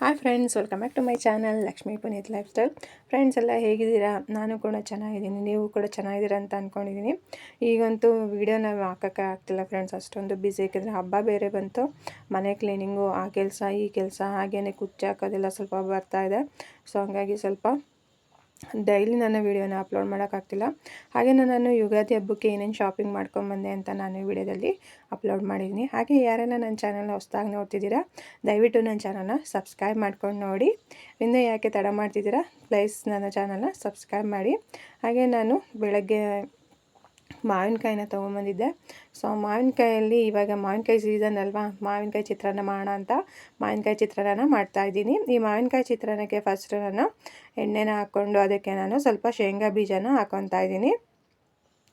Hi friends, welcome back to my channel Lakshmi Puneeth lifestyle. Friends, ಎಲ್ಲ ಹೇಗಿದ್ದೀರಾ? ನಾನು ಕೂಡ ಚೆನ್ನಾಗಿದ್ದೀನಿ, ನೀವು ಕೂಡ ಚೆನ್ನಾಗಿದ್ದೀರಾ ಅಂತ ಅಂದ್ಕೊಂಡಿದ್ದೀನಿ ಈಗಂತೂ ವೀಡಿಯೋನ ಹಾಕೋಕ್ಕೆ ಆಗ್ತಿಲ್ಲ ಫ್ರೆಂಡ್ಸ್, ಅಷ್ಟೊಂದು ಬ್ಯುಸಿ ಯಾಕೆಂದರೆ ಹಬ್ಬ ಬೇರೆ ಬಂತು. ಮನೆ ಕ್ಲೀನಿಂಗು ಆ ಕೆಲಸ, ಈ ಕೆಲಸ, ಹಾಗೇನೆ ಕುಚ್ಚು ಹಾಕೋದೆಲ್ಲ ಸ್ವಲ್ಪ ಬರ್ತಾ ಇದೆ. ಸೊ ಹಂಗಾಗಿ ಸ್ವಲ್ಪ ಡೈಲಿ ನನ್ನ ವೀಡಿಯೋನ ಅಪ್ಲೋಡ್ ಮಾಡೋಕ್ಕಾಗ್ತಿಲ್ಲ. ಹಾಗೆ ನಾನು ಯುಗಾದಿ ಹಬ್ಬಕ್ಕೆ ಏನೇನು ಶಾಪಿಂಗ್ ಮಾಡ್ಕೊಂಬಂದೆ ಅಂತ ನಾನು ವಿಡಿಯೋದಲ್ಲಿ ಅಪ್ಲೋಡ್ ಮಾಡಿದ್ದೀನಿ. ಹಾಗೆ ಯಾರೆಲ್ಲ ನನ್ನ ಚಾನಲ್ನ ಹೊಸ್ದಾಗಿ ನೋಡ್ತಿದ್ದೀರಾ, ದಯವಿಟ್ಟು ನನ್ನ ಚಾನಲ್ನ ಸಬ್ಸ್ಕ್ರೈಬ್ ಮಾಡ್ಕೊಂಡು ನೋಡಿ. ಇನ್ನೂ ಯಾಕೆ ತಡ ಮಾಡ್ತಿದ್ದೀರಾ, ಪ್ಲೀಸ್ ನನ್ನ ಚಾನಲ್ನ ಸಬ್ಸ್ಕ್ರೈಬ್ ಮಾಡಿ. ಹಾಗೆ ನಾನು ಬೆಳಗ್ಗೆ ಮಾವಿನಕಾಯಿನ ತೊಗೊಂಬಂದಿದ್ದೆ. ಸೊ ಮಾವಿನಕಾಯಲ್ಲಿ ಇವಾಗ ಮಾವಿನಕಾಯಿ ಸೀಸನ್ ಅಲ್ವಾ? ಮಾವಿನಕಾಯಿ ಚಿತ್ರಾನ್ನ ಮಾಡೋಣ ಅಂತ ಮಾವಿನಕಾಯಿ ಚಿತ್ರಾನ್ನ ಮಾಡ್ತಾಯಿದ್ದೀನಿ ಈ ಮಾವಿನಕಾಯಿ ಚಿತ್ರಾನ್ನಕ್ಕೆ ಫಸ್ಟ್ ನಾನು ಎಣ್ಣೆನ ಹಾಕ್ಕೊಂಡು ಅದಕ್ಕೆ ನಾನು ಸ್ವಲ್ಪ ಶೇಂಗಾ ಬೀಜನ ಹಾಕ್ಕೊತಾ ಇದ್ದೀನಿ.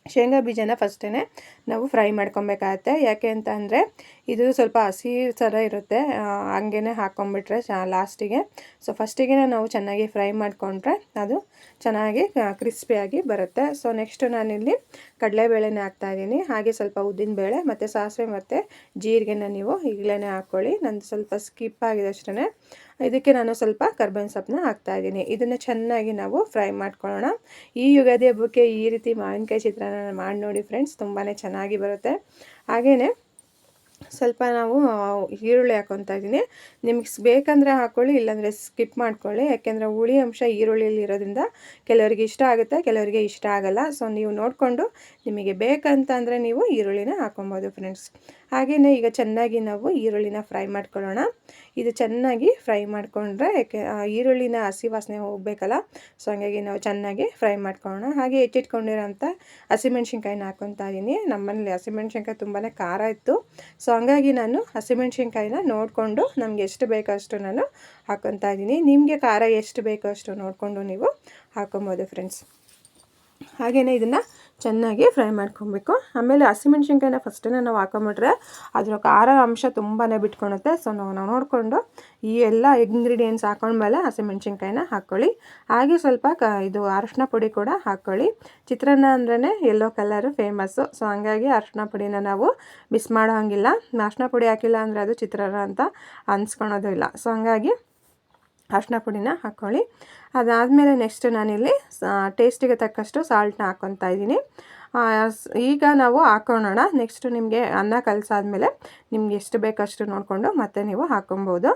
ಶೇಂಗಾ ಬೀಜನ ಫಸ್ಟೇ ನಾವು ಫ್ರೈ ಮಾಡ್ಕೊಬೇಕಾಗತ್ತೆ. ಯಾಕೆ ಅಂತ ಅಂದರೆ ಇದು ಸ್ವಲ್ಪ ಹಸಿ ಥರ ಇರುತ್ತೆ. ಹಂಗೇ ಹಾಕ್ಕೊಂಬಿಟ್ರೆ ಚ, ಲಾಸ್ಟಿಗೆ. ಸೊ ಫಸ್ಟಿಗೆ ನಾವು ಚೆನ್ನಾಗಿ ಫ್ರೈ ಮಾಡಿಕೊಂಡ್ರೆ ಅದು ಚೆನ್ನಾಗಿ ಕ್ರಿಸ್ಪಿಯಾಗಿ ಬರುತ್ತೆ. ಸೊ ನೆಕ್ಸ್ಟು ನಾನಿಲ್ಲಿ ಕಡಲೆಬೇಳೆನೇ ಹಾಕ್ತಾಯಿದ್ದೀನಿ. ಹಾಗೆ ಸ್ವಲ್ಪ ಉದ್ದಿನಬೇಳೆ ಮತ್ತು ಸಾಸಿವೆ ಮತ್ತು ಜೀರಿಗೆನ ನೀವು ಈಗಲೇ ಹಾಕ್ಕೊಳ್ಳಿ ನಂದು ಸ್ವಲ್ಪ ಸ್ಕಿಪ್ ಆಗಿದೆ ಅಷ್ಟೇ ಇದಕ್ಕೆ ನಾನು ಸ್ವಲ್ಪ ಕರ್ಬೇವಿನ ಸೊಪ್ಪನ್ನ ಹಾಕ್ತಾಯಿದ್ದೀನಿ ಇದನ್ನು ಚೆನ್ನಾಗಿ ನಾವು ಫ್ರೈ ಮಾಡ್ಕೊಳ್ಳೋಣ. ಈ ಯುಗಾದಿ ಹಬ್ಬಕ್ಕೆ ಈ ರೀತಿ ಮಾವಿನಕಾಯಿ ಚಿತ್ರಾನ್ನ ಮಾಡಿ ನೋಡಿ ಫ್ರೆಂಡ್ಸ್ ತುಂಬಾ ಚೆನ್ನಾಗಿ ಬರುತ್ತೆ. ಹಾಗೆಯೇ ಸ್ವಲ್ಪ ನಾವು ಈರುಳ್ಳಿ ಹಾಕೊತಾ ಇದ್ದೀನಿ. ನಿಮಗೆ ಬೇಕಂದರೆ ಹಾಕ್ಕೊಳ್ಳಿ ಇಲ್ಲಾಂದರೆ ಸ್ಕಿಪ್ ಮಾಡ್ಕೊಳ್ಳಿ. ಯಾಕೆಂದರೆ ಹುಳಿ ಅಂಶ ಈರುಳ್ಳಿಯಲ್ಲಿ ಇರೋದ್ರಿಂದ ಕೆಲವರಿಗೆ ಇಷ್ಟ ಆಗುತ್ತೆ, ಕೆಲವರಿಗೆ ಇಷ್ಟ ಆಗಲ್ಲ. ಸೊ ನೀವು ನೋಡಿಕೊಂಡು ನಿಮಗೆ ಬೇಕಂತ ಅಂದರೆ ನೀವು ಈರುಳ್ಳಿನ ಹಾಕೊಬೋದು ಫ್ರೆಂಡ್ಸ್. ಹಾಗೆಯೇ ಈಗ ಚೆನ್ನಾಗಿ ನಾವು ಈರುಳ್ಳಿನ ಫ್ರೈ ಮಾಡ್ಕೊಳ್ಳೋಣ. ಇದು ಚೆನ್ನಾಗಿ ಫ್ರೈ ಮಾಡಿಕೊಂಡ್ರೆ ಈರುಳ್ಳಿನ ಹಸಿ ವಾಸನೆ ಹೋಗಬೇಕಲ್ಲ, ಸೊ ಹಂಗಾಗಿ ನಾವು ಚೆನ್ನಾಗಿ ಫ್ರೈ ಮಾಡ್ಕೊಳ್ಳೋಣ. ಹಾಗೆ ಹೆಚ್ಚಿಟ್ಕೊಂಡಿರೋಂಥ ಹಸಿಮೆಣ್ಸಿನ್ಕಾಯಿನ ಹಾಕ್ಕೊತಾ ಇದ್ದೀನಿ ನಮ್ಮನೇಲಿ ಹಸಿಮೆಣ್ಸಿನ್ಕಾಯಿ ತುಂಬಾ ಖಾರ ಇತ್ತು. ಸೊ ಹಂಗಾಗಿ ನಾನು ಹಸಿಮೆಣ್ಸಿನ್ಕಾಯಿನ ನೋಡಿಕೊಂಡು ನಮಗೆ ಎಷ್ಟು ಬೇಕೋ ಅಷ್ಟು ನಾನು ಹಾಕ್ಕೊತಾ ಇದ್ದೀನಿ ನಿಮಗೆ ಖಾರ ಎಷ್ಟು ಬೇಕೋ ಅಷ್ಟು ನೋಡಿಕೊಂಡು ನೀವು ಹಾಕೊಬೋದು, ಫ್ರೆಂಡ್ಸ್. ಹಾಗೆಯೇ ಇದನ್ನು ಚೆನ್ನಾಗಿ ಫ್ರೈ ಮಾಡ್ಕೊಬೇಕು. ಆಮೇಲೆ ಹಸಿಮೆಣ್ಸಿನ್ಕಾಯಿನ ಫಸ್ಟೇ ನಾವು ಹಾಕೊಂಬಿಟ್ರೆ ಅದರ ಖಾರ ಅಂಶ ತುಂಬಾ ಬಿಟ್ಕೊಳುತ್ತೆ. ಸೊ ನಾವು ನಾವು ನೋಡಿಕೊಂಡು ಈ ಎಲ್ಲ ಇಂಗ್ರೀಡಿಯೆಂಟ್ಸ್ ಹಾಕೊಂಡ್ಮೇಲೆ ಹಸಿಮೆಣ್ಸಿನ್ಕಾಯಿನ ಹಾಕ್ಕೊಳ್ಳಿ ಹಾಗೆ ಸ್ವಲ್ಪ ಕ, ಇದು ಅರಶಿನ ಪುಡಿ ಕೂಡ ಹಾಕ್ಕೊಳ್ಳಿ ಚಿತ್ರಾನ್ನ ಅಂದ್ರೇ ಎಲ್ಲೋ ಕಲರು ಫೇಮಸ್ಸು ಸೊ ಹಂಗಾಗಿ ಅರಶಿನ ಪುಡಿನ ನಾವು ಮಿಸ್ ಮಾಡೋ ಹಂಗಿಲ್ಲ ಅರಶಿನ ಪುಡಿ ಹಾಕಿಲ್ಲ ಅಂದರೆ ಅದು ಚಿತ್ರಾನ್ನ ಅಂತ ಅನ್ಸ್ಕೊಳೋದು ಇಲ್ಲ. ಸೊ ಹಂಗಾಗಿ ಅರ್ಶಿನ ಪುಡಿನ ಹಾಕ್ಕೊಳ್ಳಿ ಅದಾದಮೇಲೆ ನೆಕ್ಸ್ಟ್ ನಾನಿಲ್ಲಿ ಟೇಸ್ಟಿಗೆ ತಕ್ಕಷ್ಟು ಸಾಲ್ಟ್ನ ಹಾಕ್ಕೊತಾ ಇದ್ದೀನಿ. ಈಗ ನಾವು ಹಾಕೊಳ್ಳೋಣ. ನೆಕ್ಸ್ಟ್ ನಿಮಗೆ ಅನ್ನ ಕಲಸಾದ್ಮೇಲೆ ನಿಮ್ಗೆ ಎಷ್ಟು ಬೇಕಷ್ಟು ನೋಡಿಕೊಂಡು ಮತ್ತೆ ನೀವು ಹಾಕೊಬೋದು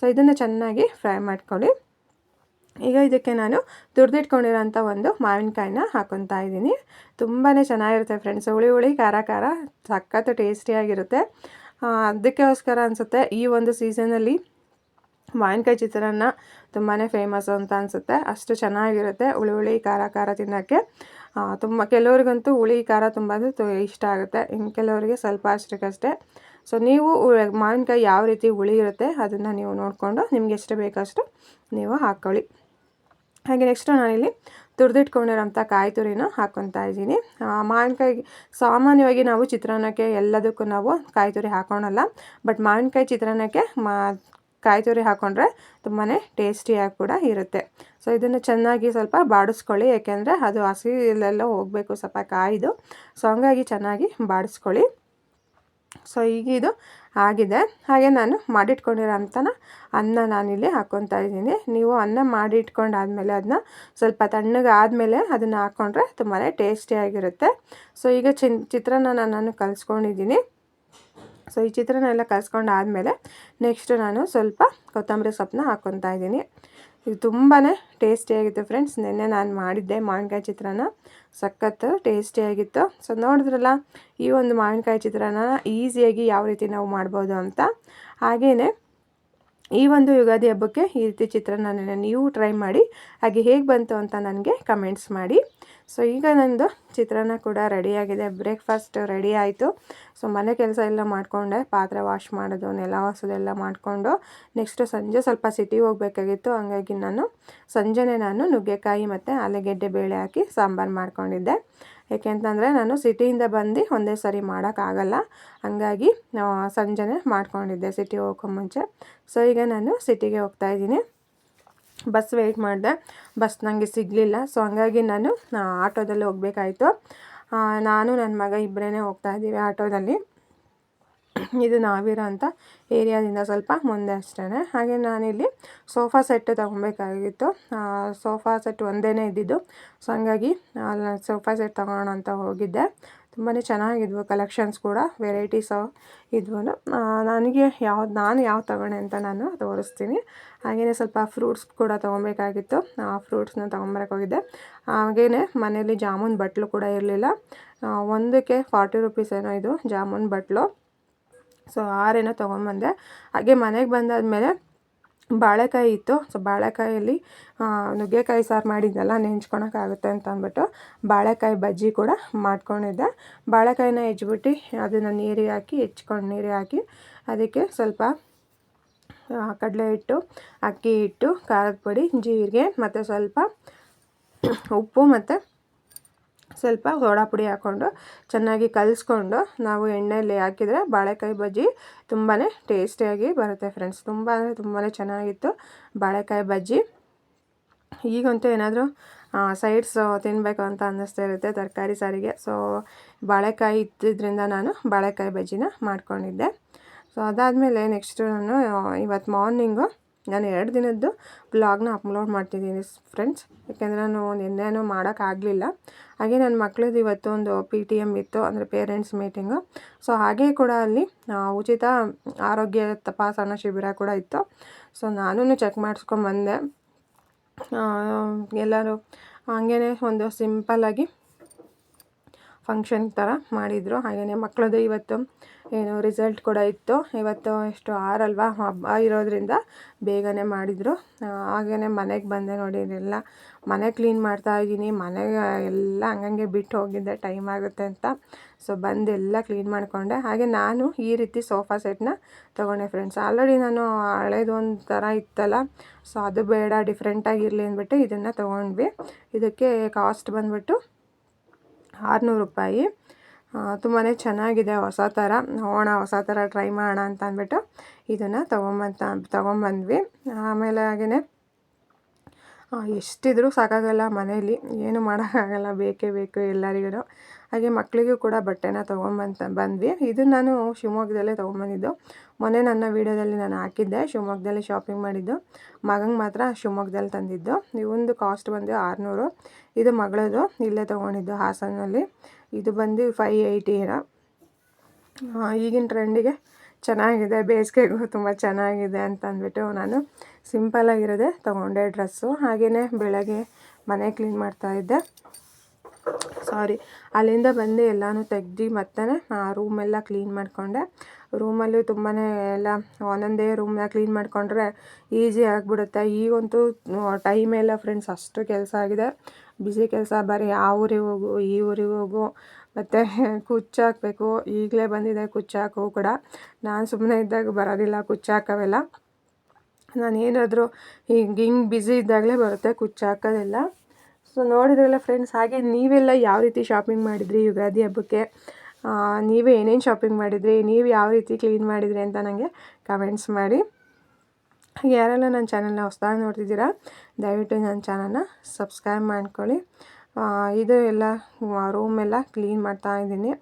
ಸೊ ಇದನ್ನು ಚೆನ್ನಾಗಿ ಫ್ರೈ ಮಾಡ್ಕೊಳ್ಳಿ. ಈಗ ಇದಕ್ಕೆ ನಾನು ತುರಿದಿಟ್ಕೊಂಡಿರೋಂಥ ಒಂದು ಮಾವಿನಕಾಯಿನ ಹಾಕೊತಾ ಇದ್ದೀನಿ. ತುಂಬಾ ಚೆನ್ನಾಗಿರುತ್ತೆ ಫ್ರೆಂಡ್ಸ್ ಹುಳಿ ಹುಳಿ, ಖಾರ ಖಾರ ಸಖತ್ತು ಟೇಸ್ಟಿಯಾಗಿರುತ್ತೆ ಅದಕ್ಕೋಸ್ಕರ ಅನಿಸುತ್ತೆ ಈ ಒಂದು ಸೀಸನಲ್ಲಿ ಮಾವಿನಕಾಯಿ ಚಿತ್ರಾನ್ನ ತುಂಬಾ ಫೇಮಸ್ಸು ಅಂತ ಅನಿಸುತ್ತೆ. ಅಷ್ಟು ಚೆನ್ನಾಗಿರುತ್ತೆ ಹುಳಿ ಹುಳಿ ಖಾರ ಖಾರ ತಿನ್ನೋಕ್ಕೆ. ತುಂಬ ಕೆಲವರಿಗಂತೂ ಹುಳಿ ಖಾರ ತುಂಬ ಇಷ್ಟ ಆಗುತ್ತೆ. ಇನ್ನು ಕೆಲವರಿಗೆ ಸ್ವಲ್ಪ ಅಷ್ಟಕ್ಕಷ್ಟೇ ಸೊ ನೀವು ಮಾವಿನಕಾಯಿ ಯಾವ ರೀತಿ ಹುಳಿ ಇರುತ್ತೆ ಅದನ್ನು ನೀವು ನೋಡಿಕೊಂಡು ನಿಮ್ಗೆ ಎಷ್ಟು ಬೇಕಷ್ಟು ನೀವು ಹಾಕ್ಕೊಳ್ಳಿ ಹಾಗೆ ನೆಕ್ಸ್ಟು ನಾನಿಲ್ಲಿ ತುರಿದಿಟ್ಕೊಂಡಿರೋಂಥ ಕಾಯಿ ತುರಿನ ಹಾಕ್ಕೊತಾ ಇದ್ದೀನಿ. ಮಾವಿನಕಾಯಿ ಸಾಮಾನ್ಯವಾಗಿ ನಾವು ಚಿತ್ರಾನ್ನಕ್ಕೆ ಎಲ್ಲದಕ್ಕೂ ನಾವು ಕಾಯಿ ತುರಿ ಹಾಕೋಣಲ್ಲ ಬಟ್ ಮಾವಿನಕಾಯಿ ಚಿತ್ರಾನ್ನಕ್ಕೆ ಮಾ ಕಾಯಿ ತುರಿ ಹಾಕ್ಕೊಂಡ್ರೆ ತುಂಬಾ ಟೇಸ್ಟಿಯಾಗಿ ಕೂಡ ಇರುತ್ತೆ. ಸೊ ಇದನ್ನು ಚೆನ್ನಾಗಿ ಸ್ವಲ್ಪ ಬಾಡಿಸ್ಕೊಳ್ಳಿ, ಯಾಕೆಂದರೆ ಅದು ಹಸಿಲೆಲ್ಲ ಹೋಗಬೇಕು ಸ್ವಲ್ಪ ಕಾಯಿದು. ಸೊ ಹಂಗಾಗಿ ಚೆನ್ನಾಗಿ ಬಾಡಿಸ್ಕೊಳ್ಳಿ. ಸೊ ಈಗ ಇದು ಆಗಿದೆ. ಹಾಗೆ ನಾನು ಮಾಡಿಟ್ಕೊಂಡಿರೋ ಅಂಥನ ಅನ್ನ ನಾನಿಲ್ಲಿ ಹಾಕ್ಕೊತಾ ಇದ್ದೀನಿ. ನೀವು ಅನ್ನ ಮಾಡಿ ಆದಮೇಲೆ ಅದನ್ನ ಸ್ವಲ್ಪ ತಣ್ಣಗೆ ಆದಮೇಲೆ ಅದನ್ನು ಹಾಕ್ಕೊಂಡ್ರೆ ತುಂಬಾ ಟೇಸ್ಟಿಯಾಗಿರುತ್ತೆ ಸೊ ಈಗ ಚಿನ್ ಚಿತ್ರಾನ್ನ ನಾನು ಕಲಿಸ್ಕೊಂಡಿದ್ದೀನಿ. ಸೊ, ಈ ಚಿತ್ರಾನ್ನ ಎಲ್ಲ ಕಲಿಸ್ಕೊಂಡು ಆದಮೇಲೆ ನೆಕ್ಸ್ಟ್ ನಾನು ಸ್ವಲ್ಪ ಕೊತ್ತಂಬರಿ ಸೊಪ್ಪನ್ನ ಹಾಕ್ಕೊತಾ ಇದ್ದೀನಿ. ಇದು ತುಂಬಾ ಟೇಸ್ಟಿಯಾಗಿತ್ತು ಫ್ರೆಂಡ್ಸ್ ನಿನ್ನೆ ನಾನು ಮಾಡಿದ್ದೆ ಮಾವಿನಕಾಯಿ ಚಿತ್ರಾನ್ನ. ಸಖತ್ತು ಟೇಸ್ಟಿಯಾಗಿತ್ತು ಸೊ ನೋಡಿದ್ರಲ್ಲ, ಈ ಒಂದು ಮಾವಿನಕಾಯಿ ಚಿತ್ರಾನ್ನ ಈಸಿಯಾಗಿ ಯಾವ ರೀತಿ ನಾವು ಮಾಡ್ಬೋದು ಅಂತ. ಹಾಗೆಯೇ ಈ ಒಂದು ಯುಗಾದಿ ಹಬ್ಬಕ್ಕೆ ಈ ರೀತಿ ಚಿತ್ರಾನ್ನ ನೀವು ಟ್ರೈ ಮಾಡಿ, ಹಾಗೆ ಹೇಗೆ ಬಂತು ಅಂತ ನನಗೆ ಕಮೆಂಟ್ಸ್ ಮಾಡಿ. ಸೊ ಈಗ ನಂದು ಚಿತ್ರಾನ್ನ ಕೂಡ ರೆಡಿಯಾಗಿದೆ. ಬ್ರೇಕ್ಫಾಸ್ಟ್ ರೆಡಿ ಆಯಿತು. ಸೊ ಮನೆ ಕೆಲಸ ಎಲ್ಲ ಮಾಡಿಕೊಂಡೆ. ಪಾತ್ರೆ ವಾಶ್ ಮಾಡೋದು, ನೆಲ ಹೊಸದೆಲ್ಲ ಮಾಡಿಕೊಂಡು ನೆಕ್ಸ್ಟು ಸಂಜೆ ಸ್ವಲ್ಪ ಸಿಟಿ ಹೋಗಬೇಕಾಗಿತ್ತು. ಹಂಗಾಗಿ ನಾನು ಸಂಜೆನೇ ನಾನು ನುಗ್ಗೆಕಾಯಿ ಮತ್ತು ಆಲೂಗೆಡ್ಡೆ ಬೇಳೆ ಹಾಕಿ ಸಾಂಬಾರು ಮಾಡ್ಕೊಂಡಿದ್ದೆ. ಏಕೆಂತಂದರೆ ನಾನು ಸಿಟಿಯಿಂದ ಬಂದು ಒಂದೇ ಸರಿ ಮಾಡೋಕ್ಕಾಗಲ್ಲ ಹಾಗಾಗಿ ಸಂಜೆನೇ ಮಾಡ್ಕೊಂಡಿದ್ದೆ ಸಿಟಿ ಹೋಗೋ ಮುಂಚೆ. ಸೊ ಈಗ ನಾನು ಸಿಟಿಗೆ ಹೋಗ್ತಾಯಿದ್ದೀನಿ ಬಸ್ ವೆಯ್ಟ್ ಮಾಡಿದೆ. ಬಸ್ ನನಗೆ ಸಿಗಲಿಲ್ಲ. ಸೊ ಹಂಗಾಗಿ ನಾನು ಆಟೋದಲ್ಲಿ ಹೋಗಬೇಕಾಯ್ತು. ನಾನು ನನ್ನ ಮಗ ಇಬ್ಬರೇ ಹೋಗ್ತಾ ಇದ್ದೀವಿ ಆಟೋದಲ್ಲಿ. ಇದು ನಾವಿರೋ ಅಂಥ ಏರಿಯಾದಿಂದ ಸ್ವಲ್ಪ ಮುಂದೆ ಅಷ್ಟೇ ಹಾಗೆ ನಾನಿಲ್ಲಿ ಸೋಫಾ ಸೆಟ್ ತೊಗೊಬೇಕಾಗಿತ್ತು ಸೋಫಾ ಸೆಟ್ ಒಂದೇ ಇದ್ದಿದ್ದು. ಸೊ ಹಂಗಾಗಿ ಸೋಫಾ ಸೆಟ್ ತೊಗೊಳೋಣ ಅಂತ ಹೋಗಿದ್ದೆ. ತುಂಬಾ ಚೆನ್ನಾಗಿದ್ವು ಕಲೆಕ್ಷನ್ಸ್ ಕೂಡ ವೆರೈಟೀಸ್ ಇದ್ವು ನನಗೆ ಯಾವ್ದು, ನಾನು ಯಾವ್ದು ತಗೊಂಡೆ ಅಂತ ನಾನು ತೋರಿಸ್ತೀನಿ. ಹಾಗೆಯೇ ಸ್ವಲ್ಪ ಫ್ರೂಟ್ಸ್ ಕೂಡ ತೊಗೊಬೇಕಾಗಿತ್ತು ಆ ಫ್ರೂಟ್ಸ್ನ ತೊಗೊಂಬರೋಕ್ಕೋಗಿದ್ದೆ ಹಾಗೆಯೇ ಮನೇಲಿ ಜಾಮೂನ್ ಬಟ್ಲು ಕೂಡ ಇರಲಿಲ್ಲ. ಒಂದಕ್ಕೆ ಫಾರ್ಟಿ ರುಪೀಸ್ ಏನೋ ಇದು ಜಾಮೂನ್ ಬಟ್ಲು. ಸೊ ಆರೇನೋ ತೊಗೊಂಬಂದೆ. ಹಾಗೆ ಮನೆಗೆ ಬಂದಾದಮೇಲೆ ಬಾಳೆಕಾಯಿ ಇತ್ತು. ಸೊ ಬಾಳೆಕಾಯಲ್ಲಿ ನುಗ್ಗೆಕಾಯಿ ಸಾರು ಮಾಡಿದ್ದೆಲ್ಲ ನೆಂಚ್ಕೊಳಕ್ಕಾಗುತ್ತೆ ಅಂತ ಅಂದ್ಬಿಟ್ಟು ಬಾಳೆಕಾಯಿ ಬಜ್ಜಿ ಕೂಡ ಮಾಡ್ಕೊಂಡಿದ್ದೆ. ಬಾಳೆಕಾಯಿನ ಹೆಚ್ಬಿಟ್ಟು ಅದನ್ನು ನೀರಿಗೆ ಹಾಕಿ, ಹೆಚ್ಕೊಂಡು ನೀರಿಗೆ ಹಾಕಿ, ಅದಕ್ಕೆ ಸ್ವಲ್ಪ ಕಡಲೆ ಹಿಟ್ಟು, ಅಕ್ಕಿ ಹಿಟ್ಟು, ಖಾರದ ಪುಡಿ, ಜೀರಿಗೆ, ಮತ್ತು ಸ್ವಲ್ಪ ಉಪ್ಪು ಮತ್ತು ಸ್ವಲ್ಪ ಸೋಡಾ ಪುಡಿ ಹಾಕ್ಕೊಂಡು ಚೆನ್ನಾಗಿ ಕಲಿಸ್ಕೊಂಡು ನಾವು ಎಣ್ಣೆಯಲ್ಲಿ ಹಾಕಿದರೆ ಬಾಳೆಕಾಯಿ ಬಜ್ಜಿ ತುಂಬಾ ಟೇಸ್ಟಿಯಾಗಿ ಬರುತ್ತೆ ಫ್ರೆಂಡ್ಸ್ ತುಂಬ ಅಂದರೆ ತುಂಬಾ ಚೆನ್ನಾಗಿತ್ತು ಬಾಳೆಕಾಯಿ ಬಜ್ಜಿ. ಈಗಂತೂ ಏನಾದರೂ ಸೈಡ್ಸ್ ತಿನ್ನಬೇಕು ಅಂತ ಅನ್ನಿಸ್ತಾ ಇರುತ್ತೆ ತರಕಾರಿ ಸಾರಿಗೆ. ಸೊ ಬಾಳೆಕಾಯಿ ಇದ್ದಿದ್ದರಿಂದ ನಾನು ಬಾಳೆಕಾಯಿ ಬಜ್ಜಿನ ಮಾಡ್ಕೊಂಡಿದ್ದೆ. ಸೊ ಅದಾದಮೇಲೆ ನೆಕ್ಸ್ಟು ನಾನು ಇವತ್ತು ಮಾರ್ನಿಂಗು ನಾನು ಎರಡು ದಿನದ್ದು ಬ್ಲಾಗ್ನ ಅಪ್ಲೋಡ್ ಮಾಡ್ತಿದ್ದೀನಿ ಫ್ರೆಂಡ್ಸ್ ಯಾಕೆಂದರೆ ನಾನು ನಿನ್ನೆನೂ ಮಾಡೋಕ್ಕಾಗಲಿಲ್ಲ ಹಾಗೆ ನನ್ನ ಮಕ್ಳದ್ದು ಇವತ್ತು ಒಂದು ಪಿ ಟಿ ಎಂ ಇತ್ತು, ಅಂದರೆ ಪೇರೆಂಟ್ಸ್ ಮೀಟಿಂಗು ಸೊ ಹಾಗೆ ಕೂಡ ಅಲ್ಲಿ ಉಚಿತ ಆರೋಗ್ಯ ತಪಾಸಣಾ ಶಿಬಿರ ಕೂಡ ಇತ್ತು. ಸೊ ನಾನು ಚೆಕ್ ಮಾಡಿಸ್ಕೊಂಬಂದೆ ಎಲ್ಲರೂ ಹಾಗೇ ಒಂದು ಸಿಂಪಲ್ಲಾಗಿ ಫಂಕ್ಷನ್ ಥರ ಮಾಡಿದರು. ಹಾಗೆಯೇ ಮಕ್ಕಳದ್ದು ಇವತ್ತು ಏನು ರಿಸಲ್ಟ್ ಕೂಡ ಇತ್ತು. ಇವತ್ತು ಎಷ್ಟು ಆರಲ್ವಾ ಹಬ್ಬ ಇರೋದ್ರಿಂದ ಬೇಗನೆ ಮಾಡಿದರು. ಹಾಗೆಯೇ ಮನೆಗೆ ಬಂದೆ ನೋಡಿ ಎಲ್ಲ ಮನೆ ಕ್ಲೀನ್ ಮಾಡ್ತಾ ಇದ್ದೀನಿ. ಮನೆಗೆ ಎಲ್ಲ ಹಂಗಂಗೆ ಬಿಟ್ಟು ಹೋಗಿದ್ದೆ. ಟೈಮ್ ಆಗುತ್ತೆ ಅಂತ. ಸೊ ಬಂದು ಎಲ್ಲ ಕ್ಲೀನ್ ಮಾಡಿಕೊಂಡೆ. ಹಾಗೆ ನಾನು ಈ ರೀತಿ ಸೋಫಾ ಸೆಟ್ನ ತೊಗೊಂಡೆ ಫ್ರೆಂಡ್ಸ್ ಆಲ್ರೆಡಿ ನಾನು ಹಳೇದು ಒಂದು ಥರ ಇತ್ತಲ್ಲ. ಸೊ ಅದು ಬೇಡ ಡಿಫ್ರೆಂಟಾಗಿರಲಿ ಅಂದ್ಬಿಟ್ಟು ಇದನ್ನು ತೊಗೊಂಡ್ವಿ. ಇದಕ್ಕೆ ಕಾಸ್ಟ್ ಬಂದುಬಿಟ್ಟು ಆರುನೂರು ರೂಪಾಯಿ. ತುಂಬಾ ಚೆನ್ನಾಗಿದೆ ಹೊಸ ಥರ ನೋಡೋಣ ಹೊಸ ಥರ ಟ್ರೈ ಮಾಡೋಣ ಅಂತ ಅಂದ್ಬಿಟ್ಟು ಇದನ್ನು ತೊಗೊಂಬಂತ, ತೊಗೊಂಬಂದ್ವಿ. ಆಮೇಲೆ ಹಾಗೆಯೇ ಎಷ್ಟಿದ್ರೂ ಸಾಕಾಗಲ್ಲ ಮನೇಲಿ. ಏನು ಮಾಡೋಕ್ಕಾಗಲ್ಲ, ಬೇಕೇ ಬೇಕು ಎಲ್ಲರಿಗೂ ಹಾಗೆ ಮಕ್ಕಳಿಗೂ ಕೂಡ ಬಟ್ಟೆನ ತೊಗೊಂಬಂತ ಬಂದ್ವಿ. ಇದು ನಾನು ಶಿವಮೊಗ್ಗದಲ್ಲೇ ತೊಗೊಂಬಂದಿದ್ದು. ಮೊನ್ನೆ ನನ್ನ ವೀಡಿಯೋದಲ್ಲಿ ನಾನು ಹಾಕಿದ್ದೆ. ಶಿವಮೊಗ್ಗದಲ್ಲಿ ಶಾಪಿಂಗ್ ಮಾಡಿದ್ದು. ಮಗಂಗೆ ಮಾತ್ರ ಶಿವಮೊಗ್ಗದಲ್ಲಿ ತಂದಿದ್ದು. ಇವೊಂದು ಕಾಸ್ಟ್ ಬಂದು ಆರುನೂರು. ಇದು ಮಗಳದು. ಇಲ್ಲೇ ತೊಗೊಂಡಿದ್ದು ಹಾಸನಲ್ಲಿ. ಇದು ಬಂದು ಫೈ ಏಯ್ಟಿನ ಈಗಿನ ಟ್ರೆಂಡಿಗೆ ಚೆನ್ನಾಗಿದೆ. ಬೇಸಿಗೆಗೂ ತುಂಬ ಚೆನ್ನಾಗಿದೆ ಅಂತ ಅಂದ್ಬಿಟ್ಟು ನಾನು ಸಿಂಪಲಾಗಿರೋದೆ ತೊಗೊಂಡೆ ಡ್ರೆಸ್ಸು ಹಾಗೆಯೇ ಬೆಳಗ್ಗೆ ಮನೆ ಕ್ಲೀನ್ ಮಾಡ್ತಾಯಿದ್ದೆ ಸಾರಿ. ಅಲ್ಲಿಂದ ಬಂದು ಎಲ್ಲನೂ ತೆಗ್ದು ಮತ್ತೆ ಆ ರೂಮೆಲ್ಲ ಕ್ಲೀನ್ ಮಾಡಿಕೊಂಡೆ. ರೂಮಲ್ಲಿ ತುಂಬಾ ಎಲ್ಲ ಒಂದೊಂದೇ ರೂಮ್ನ ಕ್ಲೀನ್ ಮಾಡಿಕೊಂಡ್ರೆ ಈಸಿ ಆಗಿಬಿಡುತ್ತೆ. ಈಗಂತೂ ಟೈಮ್ ಎಲ್ಲ ಫ್ರೆಂಡ್ಸ್ ಅಷ್ಟು ಕೆಲಸ ಆಗಿದೆ. ಬಿಸಿ ಕೆಲಸ, ಬರೀ ಆ ಊರಿಗೆ ಹೋಗು, ಈ ಊರಿಗೆ ಹೋಗು, ಮತ್ತು ಕುಚ್ಚು ಹಾಕಬೇಕು. ಈಗಲೇ ಬಂದಿದೆ ಕುಚ್ಚು ಹಾಕೋ ಕೂಡ. ನಾನು ಸುಮ್ಮನೆ ಇದ್ದಾಗ ಬರೋದಿಲ್ಲ ಕುಚ್ಚು ಹಾಕೋವೆಲ್ಲ. ನಾನು ಏನಾದರೂ ಹಿಂಗೆ ಹಿಂಗೆ ಬ್ಯುಸಿ ಇದ್ದಾಗಲೇ ಬರುತ್ತೆ ಕುಚ್ಚು ಹಾಕೋದೆಲ್ಲ. ಸೊ ನೋಡಿದ್ರಲ್ಲ ಫ್ರೆಂಡ್ಸ್ ಹಾಗೆ ನೀವೆಲ್ಲ ಯಾವ ರೀತಿ ಶಾಪಿಂಗ್ ಮಾಡಿದ್ರಿ ಯುಗಾದಿ ಹಬ್ಬಕ್ಕೆ? ನೀವೇ ಏನೇನು ಶಾಪಿಂಗ್ ಮಾಡಿದ್ರಿ? ನೀವು ಯಾವ ರೀತಿ ಕ್ಲೀನ್ ಮಾಡಿದ್ರಿ ಅಂತ ನನಗೆ ಕಮೆಂಟ್ಸ್ ಮಾಡಿ. ಯಾರೆಲ್ಲ ನನ್ನ ಚಾನಲ್ನ ಹೊಸದಾಗಿ ನೋಡ್ತಿದ್ದೀರಾ, ದಯವಿಟ್ಟು ನನ್ನ ಚಾನಲ್ನ ಸಬ್ಸ್ಕ್ರೈಬ್ ಮಾಡ್ಕೊಳ್ಳಿ. ಇದು ಎಲ್ಲ ರೂಮೆಲ್ಲ ಕ್ಲೀನ್ ಮಾಡ್ತಾ ಇದ್ದೀನಿ.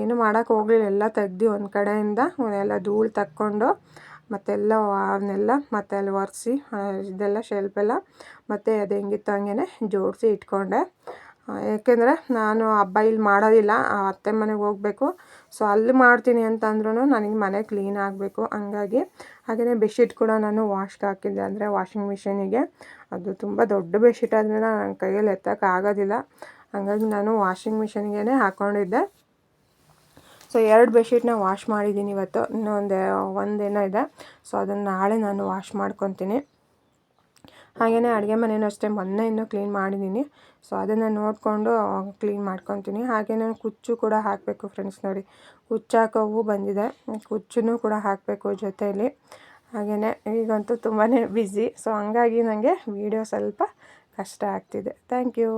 ಏನು ಮಾಡೋಕ್ಕೆ ಹೋಗಲಿಲ್ಲ, ಎಲ್ಲ ತೆಗ್ದು ಒಂದು ಕಡೆಯಿಂದ ಎಲ್ಲ ಧೂಳು ತಕ್ಕೊಂಡು ಮತ್ತೆಲ್ಲ ಅವನ್ನೆಲ್ಲ ಮತ್ತೆ ಅಲ್ಲಿ ಒರೆಸಿ ಇದೆಲ್ಲ ಶೆಲ್ಫೆಲ್ಲ ಮತ್ತು ಅದು ಹೆಂಗಿತ್ತು ಹಂಗೆ ಜೋಡಿಸಿ ಇಟ್ಕೊಂಡೆ. ಏಕೆಂದರೆ ನಾನು ಹಬ್ಬ ಇಲ್ಲಿ ಮಾಡೋದಿಲ್ಲ ಅತ್ತೆ ಮನೆಗೆ ಹೋಗಬೇಕು. ಸೊ ಅಲ್ಲಿ ಮಾಡ್ತೀನಿ ಅಂತಂದ್ರೂ ನನಗೆ ಮನೆ ಕ್ಲೀನ್ ಆಗಬೇಕು. ಹಂಗಾಗಿ ಹಾಗೆಯೇ ಬೆಡ್ಶೀಟ್ ಕೂಡ ನಾನು ವಾಶ್ಗೆ ಹಾಕಿದ್ದೆ. ಅಂದರೆ ವಾಷಿಂಗ್ ಮಿಷಿನಿಗೆ ಅದು ತುಂಬ ದೊಡ್ಡ ಬೆಡ್ಶೀಟ್ ಆದ್ಮೇಲೆ ನನ್ನ ಕೈಯಲ್ಲಿ ಎತ್ತಕ್ಕೆ ಆಗೋದಿಲ್ಲ. ಹಾಗಾಗಿ ನಾನು ವಾಷಿಂಗ್ ಮಿಷಿನ್ಗೇ ಹಾಕ್ಕೊಂಡಿದ್ದೆ ಸೊ ಎರಡು ಬೆಡ್ಶೀಟ್ನ ವಾಶ್ ಮಾಡಿದ್ದೀನಿ ಇವತ್ತು. ಇನ್ನೊಂದು ಒಂದೇನೋ ಇದೆ. ಸೊ ಅದನ್ನು ನಾಳೆ ನಾನು ವಾಶ್ ಮಾಡ್ಕೊತೀನಿ. ಹಾಗೆಯೇ ಅಡುಗೆ ಮನೇನೂ ಅಷ್ಟೇ, ಮೊನ್ನೆ ಇನ್ನೂ ಕ್ಲೀನ್ ಮಾಡಿದ್ದೀನಿ. ಸೊ ಅದನ್ನು ನೋಡಿಕೊಂಡು ಕ್ಲೀನ್ ಮಾಡ್ಕೊತೀನಿ. ಹಾಗೆಯೇ ಕುಚ್ಚು ಕೂಡ ಹಾಕಬೇಕು ಫ್ರೆಂಡ್ಸ್ ನೋಡಿ. ಕುಚ್ಚು ಹಾಕೋವು ಬಂದಿದೆ. ಕುಚ್ಚು ಕೂಡ ಹಾಕಬೇಕು ಜೊತೆಯಲ್ಲಿ ಹಾಗೆಯೇ ಈಗಂತೂ ತುಂಬಾ ಬ್ಯುಸಿ ಸೊ ಹಂಗಾಗಿ ನನಗೆ ವೀಡಿಯೋ ಸ್ವಲ್ಪ ಕಷ್ಟ ಆಗ್ತಿದೆ. Thank you